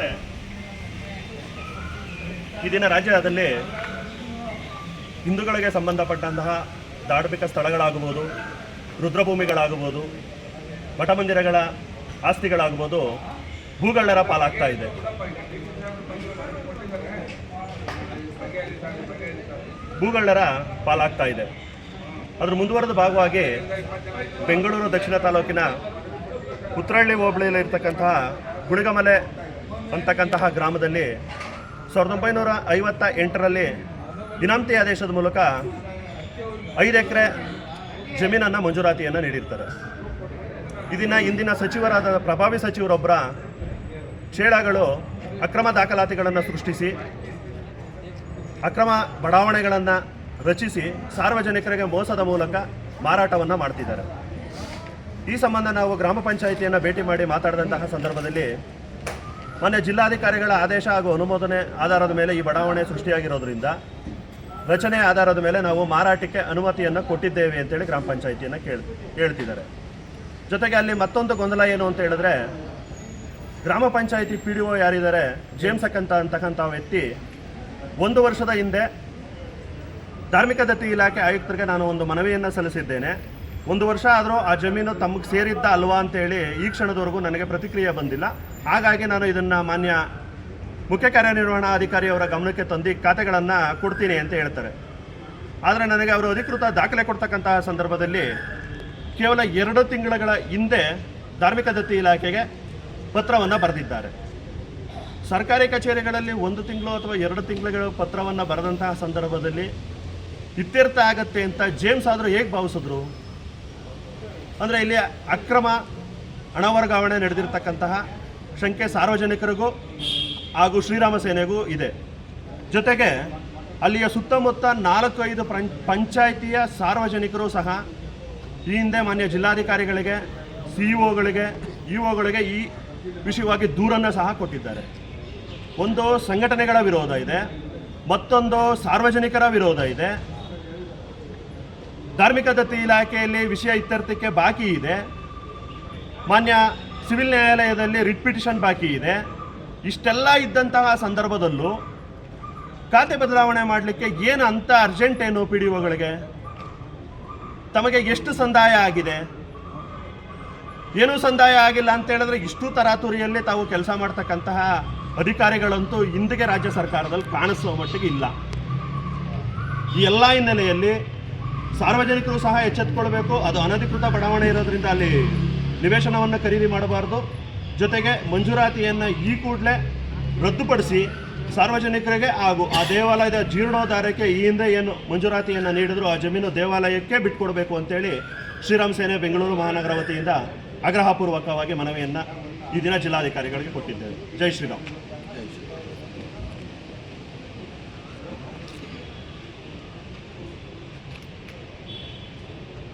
ನಮಸ್ತೆ ಈ ದಿನ ರಾಜ್ಯದಲ್ಲಿ ಹಿಂದೂಗಳಿಗೆ ಸಂಬಂಧಪಟ್ಟಂತಹ ಧಾರ್ಮಿಕ ಸ್ಥಳಗಳಾಗಬಹುದು, ರುದ್ರಭೂಮಿಗಳಾಗಬಹುದು, ಮಠಮಂದಿರಗಳ ಆಸ್ತಿಗಳಾಗಬಹುದು, ಭೂಗಳ್ಳರ ಪಾಲಾಗ್ತಾ ಇದೆ. ಭೂಗಳ್ಳರ ಪಾಲಾಗ್ತಾ ಇದೆ. ಅದ್ರ ಮುಂದುವರೆದ ಭಾಗವಾಗಿ ಬೆಂಗಳೂರು ದಕ್ಷಿಣ ತಾಲೂಕಿನ ಉತ್ರಳ್ಳಿ ಹೋಬಳಿಯಲ್ಲಿ ಇರ್ತಕ್ಕಂತಹ ಗುಣಿಗಮಲೆ ಅಂತಕ್ಕಂತಹ ಗ್ರಾಮದಲ್ಲಿ ಸಾವಿರದ ಒಂಬೈನೂರ ಐವತ್ತ ಎಂಟರಲ್ಲಿ ದಿನಾಂತಿ ಆದೇಶದ ಮೂಲಕ ಐದು ಎಕರೆ ಜಮೀನನ್ನು ಮಂಜೂರಾತಿಯನ್ನು ನೀಡಿರ್ತಾರೆ. ಇದನ್ನು ಇಂದಿನ ಸಚಿವರಾದ ಪ್ರಭಾವಿ ಸಚಿವರೊಬ್ಬರ ಚೇಳಗಳು ಅಕ್ರಮ ದಾಖಲಾತಿಗಳನ್ನು ಸೃಷ್ಟಿಸಿ, ಅಕ್ರಮ ಬಡಾವಣೆಗಳನ್ನು ರಚಿಸಿ ಸಾರ್ವಜನಿಕರಿಗೆ ಮೋಸದ ಮೂಲಕ ಮಾರಾಟವನ್ನು ಮಾಡ್ತಿದ್ದಾರೆ. ಈ ಸಂಬಂಧ ನಾವು ಗ್ರಾಮ ಪಂಚಾಯಿತಿಯನ್ನು ಭೇಟಿ ಮಾಡಿ ಮಾತಾಡಿದಂತಹ ಸಂದರ್ಭದಲ್ಲಿ ಮೊನ್ನೆ ಜಿಲ್ಲಾಧಿಕಾರಿಗಳ ಆದೇಶ ಹಾಗೂ ಅನುಮೋದನೆ ಆಧಾರದ ಮೇಲೆ ಈ ಬಡಾವಣೆ ಸೃಷ್ಟಿಯಾಗಿರೋದ್ರಿಂದ ರಚನೆ ಆಧಾರದ ಮೇಲೆ ನಾವು ಮಾರಾಟಕ್ಕೆ ಅನುಮತಿಯನ್ನು ಕೊಟ್ಟಿದ್ದೇವೆ ಅಂತೇಳಿ ಗ್ರಾಮ ಪಂಚಾಯಿತಿಯನ್ನು ಕೇಳ್, ಹೇಳ್ತಿದ್ದಾರೆ. ಜೊತೆಗೆ ಅಲ್ಲಿ ಮತ್ತೊಂದು ಗೊಂದಲ ಏನು ಅಂತ ಹೇಳಿದ್ರೆ, ಗ್ರಾಮ ಪಂಚಾಯಿತಿ ಪಿ ಡಿ ಒ ಯಾರಿದ್ದಾರೆ, ಜೇಮ್ಸ್ ಅಕ್ಕಂತ ಅಂತಕ್ಕಂಥ ವ್ಯಕ್ತಿ ಒಂದು ವರ್ಷದ ಹಿಂದೆ ಧಾರ್ಮಿಕ ದತ್ತಿ ಇಲಾಖೆ ಆಯುಕ್ತರಿಗೆ ನಾನು ಒಂದು ಮನವಿಯನ್ನು ಸಲ್ಲಿಸಿದ್ದೇನೆ. ಒಂದು ವರ್ಷ ಆದರೂ ಆ ಜಮೀನು ತಮಗೆ ಸೇರಿದ್ದ ಅಲ್ವಾ ಅಂತೇಳಿ ಈ ಕ್ಷಣದವರೆಗೂ ನನಗೆ ಪ್ರತಿಕ್ರಿಯೆ ಬಂದಿಲ್ಲ. ಹಾಗಾಗಿ ನಾನು ಇದನ್ನು ಮಾನ್ಯ ಮುಖ್ಯ ಕಾರ್ಯನಿರ್ವಹಣಾಧಿಕಾರಿಯವರ ಗಮನಕ್ಕೆ ತಂದು ಖಾತೆಗಳನ್ನು ಕೊಡ್ತೀನಿ ಅಂತ ಹೇಳ್ತಾರೆ. ಆದರೆ ನನಗೆ ಅವರು ಅಧಿಕೃತ ದಾಖಲೆ ಕೊಡ್ತಕ್ಕಂತಹ ಸಂದರ್ಭದಲ್ಲಿ ಕೇವಲ ಎರಡು ತಿಂಗಳುಗಳ ಹಿಂದೆ ಧಾರ್ಮಿಕ ದತ್ತಿ ಇಲಾಖೆಗೆ ಪತ್ರವನ್ನು ಬರೆದಿದ್ದಾರೆ. ಸರ್ಕಾರಿ ಕಚೇರಿಗಳಲ್ಲಿ ಒಂದು ತಿಂಗಳು ಅಥವಾ ಎರಡು ತಿಂಗಳ ಪತ್ರವನ್ನು ಬರೆದಂತಹ ಸಂದರ್ಭದಲ್ಲಿ ಇತ್ಯರ್ಥ ಆಗತ್ತೆ ಅಂತ ಜೇಮ್ಸ್ ಆದರೂ ಹೇಗೆ ಭಾವಿಸಿದ್ರು? ಅಂದರೆ ಇಲ್ಲಿ ಅಕ್ರಮ ಹಣ ವರ್ಗಾವಣೆ ನಡೆದಿರ್ತಕ್ಕಂತಹ ಶಂಕೆ ಸಾರ್ವಜನಿಕರಿಗೂ ಹಾಗೂ ಶ್ರೀರಾಮ ಸೇನೆಗೂ ಇದೆ. ಜೊತೆಗೆ ಅಲ್ಲಿಯ ಸುತ್ತಮುತ್ತ ನಾಲ್ಕು ಐದು ಪಂಚ್ ಪಂಚಾಯಿತಿಯ ಸಾರ್ವಜನಿಕರು ಸಹ ಈ ಹಿಂದೆ ಮಾನ್ಯ ಜಿಲ್ಲಾಧಿಕಾರಿಗಳಿಗೆ, ಸಿ ಒಗಳಿಗೆ, ಇ ಒಗಳಿಗೆ ಈ ವಿಷಯವಾಗಿ ದೂರನ್ನು ಸಹ ಕೊಟ್ಟಿದ್ದಾರೆ. ಒಂದು ಸಂಘಟನೆಗಳ ವಿರೋಧ ಇದೆ, ಮತ್ತೊಂದು ಸಾರ್ವಜನಿಕರ ವಿರೋಧ ಇದೆ. ಧಾರ್ಮಿಕ ದತ್ತಿ ಇಲಾಖೆಯಲ್ಲಿ ವಿಷಯ ಇತ್ಯರ್ಥಕ್ಕೆ ಬಾಕಿ ಇದೆ. ಮಾನ್ಯ ಸಿವಿಲ್ ನ್ಯಾಯಾಲಯದಲ್ಲಿ ರಿಟ್ ಪಿಟಿಷನ್ ಬಾಕಿ ಇದೆ. ಇಷ್ಟೆಲ್ಲ ಇದ್ದಂತಹ ಸಂದರ್ಭದಲ್ಲೂ ಖಾತೆ ಬದಲಾವಣೆ ಮಾಡಲಿಕ್ಕೆ ಏನು ಅಂತ ಅರ್ಜೆಂಟ್ ಏನು ಪಿ ಡಿ ಒಗಳಿಗೆ? ತಮಗೆ ಎಷ್ಟು ಸಂದಾಯ ಆಗಿದೆ? ಏನೂ ಸಂದಾಯ ಆಗಿಲ್ಲ ಅಂತ ಹೇಳಿದ್ರೆ ಇಷ್ಟು ತರಾತುರಿಯಲ್ಲಿ ತಾವು ಕೆಲಸ ಮಾಡ್ತಕ್ಕಂತಹ ಅಧಿಕಾರಿಗಳಂತೂ ಇಂದಿಗೆ ರಾಜ್ಯ ಸರ್ಕಾರದಲ್ಲಿ ಕಾಣಿಸುವ ಮಟ್ಟಿಗೆ ಇಲ್ಲ. ಈ ಎಲ್ಲ ಹಿನ್ನೆಲೆಯಲ್ಲಿ ಸಾರ್ವಜನಿಕರು ಸಹ ಎಚ್ಚೆತ್ಕೊಳ್ಬೇಕು. ಅದು ಅನಧಿಕೃತ ಬಡಾವಣೆ ಇರೋದ್ರಿಂದ ಅಲ್ಲಿ ನಿವೇಶನವನ್ನು ಖರೀದಿ ಮಾಡಬಾರ್ದು. ಜೊತೆಗೆ ಮಂಜೂರಾತಿಯನ್ನು ಈ ಕೂಡಲೇ ರದ್ದುಪಡಿಸಿ ಸಾರ್ವಜನಿಕರಿಗೆ ಹಾಗೂ ಆ ದೇವಾಲಯದ ಜೀರ್ಣೋದ್ಧಾರಕ್ಕೆ ಈ ಹಿಂದೆ ಏನು ಮಂಜೂರಾತಿಯನ್ನು ನೀಡಿದ್ರು ಆ ಜಮೀನು ದೇವಾಲಯಕ್ಕೆ ಬಿಟ್ಕೊಡ್ಬೇಕು ಅಂತೇಳಿ ಶ್ರೀರಾಮ್ ಸೇನೆ ಬೆಂಗಳೂರು ಮಹಾನಗರ ವತಿಯಿಂದ ಆಗ್ರಹಪೂರ್ವಕವಾಗಿ ಮನವಿಯನ್ನು ಈ ದಿನ ಜಿಲ್ಲಾಧಿಕಾರಿಗಳಿಗೆ ಕೊಟ್ಟಿದ್ದೇವೆ. ಜೈ ಶ್ರೀರಾಮ್.